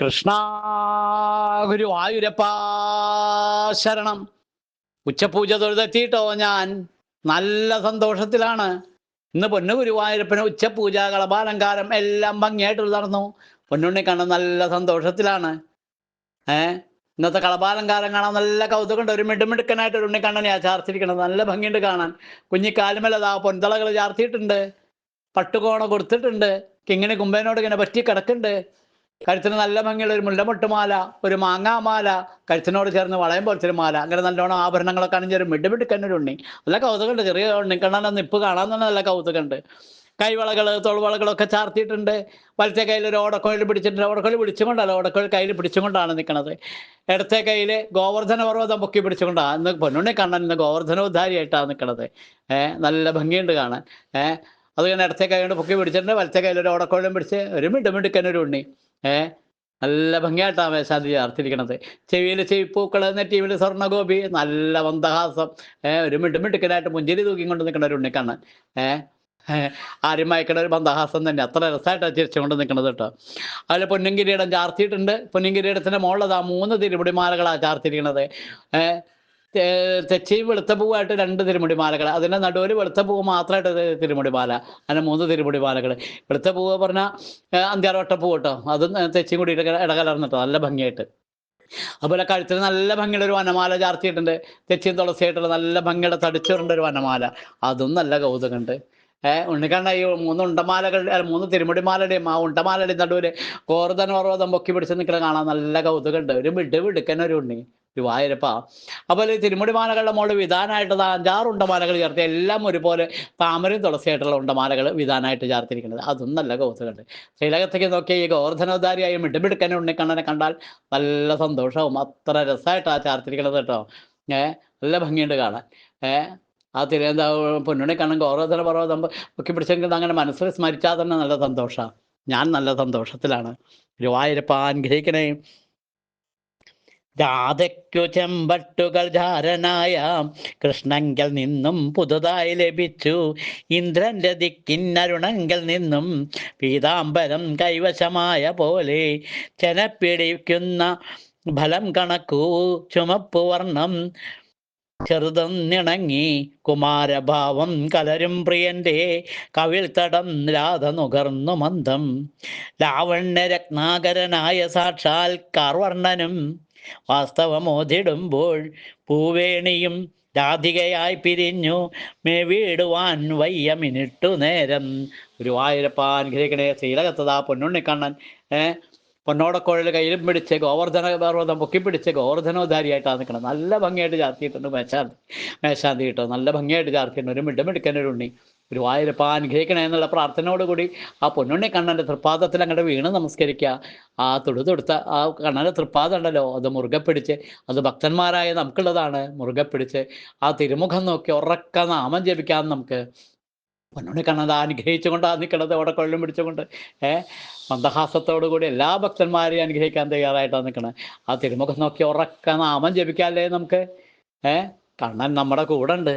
കൃഷ്ണ ഗുരുവായൂരപ്പാ ശരണം. ഉച്ചപൂജ തൊഴുതെത്തിയിട്ടോ ഞാൻ? നല്ല സന്തോഷത്തിലാണ്. ഇന്ന് പൊന്നു ഗുരുവായൂരപ്പന് ഉച്ചപൂജ കളഭാലങ്കാരം എല്ലാം ഭംഗിയായിട്ട് നടന്നു. പൊന്നുണ്ണി കണ്ണൻ നല്ല സന്തോഷത്തിലാണ്. ഏ? ഇന്നത്തെ കളഭാലങ്കാരം കാണാൻ നല്ല കൗതുകമുണ്ട്. ഒരു മിടുമിടുക്കനായിട്ട് ഒരു ഉണ്ണിക്കണ്ണനെയാ ചാർത്തിരിക്കണത്. നല്ല ഭംഗിയുണ്ട് കാണാൻ. കുഞ്ഞിക്കാലുമല്ലതാ പൊന്തളകൾ ചാർത്തിയിട്ടുണ്ട്. പട്ടുകോണ കൊടുത്തിട്ടുണ്ട്. കിങ്ങിണി കുമ്പേനോട് ഇങ്ങനെ പറ്റി കിടക്കുന്നുണ്ട്. കഴുത്തിന് നല്ല ഭംഗിയുള്ള ഒരു മുല്ലമുട്ടുമാല ഒരു മാങ്ങാമാല കഴുത്തിനോട് ചേർന്ന് വളയം പോലത്തെ ഒരു മാല. അങ്ങനെ നല്ലോണം ആഭരണങ്ങളൊക്കെ അണിഞ്ഞ ഒരു കണ്ണൊരു ഉണ്ണി. നല്ല കൗതുകമുണ്ട് ചെറിയ ഉണ്ണി കണ്ണാൻ നിപ്പ് കാണാൻ തന്നെ നല്ല കൗതുകമുണ്ട്. കൈവളകൾ തോൾവളകളൊക്കെ ചാർത്തിയിട്ടുണ്ട്. വലത്തെ കയ്യിൽ ഒരു ഓടക്കോയിൽ പിടിച്ചിട്ടുണ്ട്. ഓടക്കോയിൽ പിടിച്ചുകൊണ്ടല്ല ഓടക്കോയിൽ കയ്യിൽ പിടിച്ചുകൊണ്ടാണ് നിൽക്കുന്നത് ഇടത്തെ കയ്യിൽ ഗോവർദ്ധന പർവതം പൊക്കി പിടിച്ചുകൊണ്ടാണ് ഇന്ന് പൊന്നുണ്ണി കണ്ണൻ ഇന്ന് ഗോവർദ്ധനോദ്ധാരിയായിട്ടാണ് നിൽക്കുന്നത് ഏഹ് നല്ല ഭംഗിയുണ്ട് കാണാൻ. ഏഹ് അത് കഴിഞ്ഞ് ഇടത്തെ കൈ കൊണ്ട് പൊക്കി പിടിച്ചിട്ടുണ്ട്. വലത്തെ കയ്യിൽ ഒരു ഓടക്കോഴിലും പിടിച്ച് ഒരു മിടുമിടുക്കനൊരു ഉണ്ണി. ഏഹ് നല്ല ഭംഗിയായിട്ടാണ് മേശാന്തി ചേർത്തിരിക്കണത് ചെവിയിൽ ചെവിപ്പൂക്കൾ നെറ്റിയിൽ സ്വർണഗോപി നല്ല മന്ദഹാസം. ഏഹ് ഒരു മിടുമിടുക്കനായിട്ട് മുഞ്ചിരി തൂക്കിക്കൊണ്ട് നിൽക്കുന്ന ഒരു ഉണ്ണിക്കണ്ണൻ. ഏഹ് ആരും മയക്കണ ഒരു മന്ദഹാസം തന്നെ. അത്ര രസമായിട്ടാണ് ചിരിച്ചുകൊണ്ട് നിൽക്കുന്നത് കേട്ടോ. അതിൽ പൊന്നിങ്കിരീടം ചാർത്തിയിട്ടുണ്ട്. പൊന്നിങ്കിരീടത്തിന്റെ മുകളിൽ ആ മൂന്ന് തിരുമുടിമാലകളാണ് ചാർത്തിരിക്കണത്. ഏഹ് തെച്ചി വെളുത്ത പൂവായിട്ട് രണ്ട് തിരുമുടിമാലകൾ അതിന്റെ നടുവിൽ വെളുത്ത പൂവ് മാത്രമായിട്ട് തിരുമുടി തിരുമുടിമാല. അങ്ങനെ മൂന്ന് തിരുമുടിമാലകൾ വെളുത്ത പൂവ് പറഞ്ഞാൽ അന്ത്യാറോട്ട പൂവ് കേട്ടോ. അതും തെച്ചിയും കൂടി ഇടകലർന്നിട്ടോ. നല്ല ഭംഗിയായിട്ട്. അതുപോലെ കഴുത്തിൽ നല്ല ഭംഗിയുള്ള ഒരു വനമാല ചാർത്തിയിട്ടുണ്ട്. തെച്ചിയും തുളസിയായിട്ടുള്ള നല്ല ഭംഗിയുടെ തടിച്ചുകൊണ്ട് ഒരു വനമാല. അതും നല്ല കൗതുകമുണ്ട് ഏഹ് ഉണ്ണിക്കണ്ണ ഈ മൂന്ന് ഉണ്ടമാലകൾ മൂന്ന് തിരുമുടിമാലയുടെയും ആ ഉണ്ടമാലയുടെയും നടുവിൽ കോർദനോർവതം പൊക്കി പിടിച്ച് നിൽക്കണ കാണാൻ നല്ല കൗതുകമുണ്ട് ഒരു വിട് വിടുക്കൻ ഒരു ഉണ്ണി. ഗുരുവായൂരപ്പ അപ്പോൾ തിരുമുടി മാലകളുടെ മുകളിൽ വിധാനമായിട്ട് അഞ്ചാറ് ഉണ്ടമാലകൾ ചേർത്ത് എല്ലാം ഒരുപോലെ താമരയും തുളസിയായിട്ടുള്ള ഉണ്ടമാലകൾ വിധാനമായിട്ട് ചേർത്തിരിക്കുന്നത്. അതും നല്ല കൗതുകമുണ്ട്. ശ്രീലകത്തേക്ക് നോക്കിയ ഈ ഗോവർദ്ധനോദ്ധാരിയായി മിടുമിടുക്കനെ ഉണ്ണിക്കണ്ണനെ കണ്ടാൽ നല്ല സന്തോഷവും. അത്ര രസമായിട്ടാണ് ചേർത്തിരിക്കുന്നത് കേട്ടോ. ഏഹ് നല്ല ഭംഗിയുണ്ട് കാണാൻ. ഏഹ് ആ തിരുവനന്ത പൊന്നുണ്ണി കണ്ണൻ ഗോവർദ്ധന പർവതം പൊക്കി പിടിച്ചെങ്കിൽ അങ്ങനെ മനസ്സിൽ സ്മരിച്ചാൽ തന്നെ നല്ല സന്തോഷമാണ് ഞാൻ നല്ല സന്തോഷത്തിലാണ്. ഗുരുവായൂരപ്പ അനുഗ്രഹിക്കണേ രാധയ്ക്കു ചെമ്പട്ടുകൾ ധാരണായ കൃഷ്ണങ്കൽ നിന്നും പുതുതായി ലഭിച്ചു. ഇന്ദ്രന്റെ ദിക്കിന്നരുണങ്കൽ നിന്നും പീതാംബരം കൈവശമായ പോലെ ചെനപ്പിടിക്കുന്ന ഫലം കണക്കു ചുമപ്പു വർണം ചെറുതെന്നിണങ്ങി കുമാരഭാവം കലരും പ്രിയന്റെ കവിൾത്തടം രാധ നുകർന്നു മന്ദം. ലാവണ്യ രത്നാകരനായ സാക്ഷാൽ കാർവർണനും വാസ്തവമോതിടുമ്പോൾ പൂവേണിയും രാധികയായി പിരിഞ്ഞു. മേ വീടുവാൻ വയ്യ മിനിട്ടു നേരം. ഗുരുവായൂരപ്പ അനുഗ്രഹിക്കണേ ശ്രീലകത്തതാ പൊന്നുണ്ണിക്കണ്ണൻ. ഏഹ് പൊന്നോടക്കോഴൽ കയ്യിലും പിടിച്ച് ഗോവർദ്ധന പർവതം പൊക്കി പിടിച്ച് ഗോവർദ്ധനോദ്ധാരിയായിട്ടാണ് നിൽക്കണം നല്ല ഭംഗിയായിട്ട് ചാർത്തിയിട്ടുണ്ട് മേശാന്തി. മേശാന്തി കേട്ടോ നല്ല ഭംഗിയായിട്ട് ചാർത്തിയിട്ടുണ്ട്. ഒരു മിഡമിടുക്കൻ ഒരു ഉണ്ണി. ഗുരുവായൂരപ്പ അനുഗ്രഹിക്കണേ എന്നുള്ള പ്രാർത്ഥനയോടുകൂടി ആ പൊന്നുണ്ണി കണ്ണന്റെ തൃപ്പാദത്തിൽ അങ്ങോട്ട് വീണ് നമസ്കരിക്കുക. ആ തൊടുതൊടുത്ത ആ കണ്ണന്റെ തൃപ്പാദം ഉണ്ടല്ലോ അത് മുറുകെ പിടിച്ച് അത് ഭക്തന്മാരായ നമുക്കുള്ളതാണ് മുറുകെ പിടിച്ച് ആ തിരുമുഖം നോക്കി ഉറക്ക നാമം ജപിക്കാം നമുക്ക്. പൊന്നുണ്ണി കണ്ണത് അനുഗ്രഹിച്ചുകൊണ്ടാണ് നിൽക്കണത് അവിടെ കൊള്ളും പിടിച്ചുകൊണ്ട് ഏഹ് മന്ദഹാസത്തോടു കൂടി എല്ലാ ഭക്തന്മാരെയും അനുഗ്രഹിക്കാൻ തയ്യാറായിട്ടാണ് നിൽക്കുന്നത് ആ തിരുമുഖം നോക്കി ഉറക്ക നാമം ജപിക്കാല്ലേ നമുക്ക്? ഏ? കണ്ണൻ നമ്മുടെ കൂടെ ഉണ്ട്.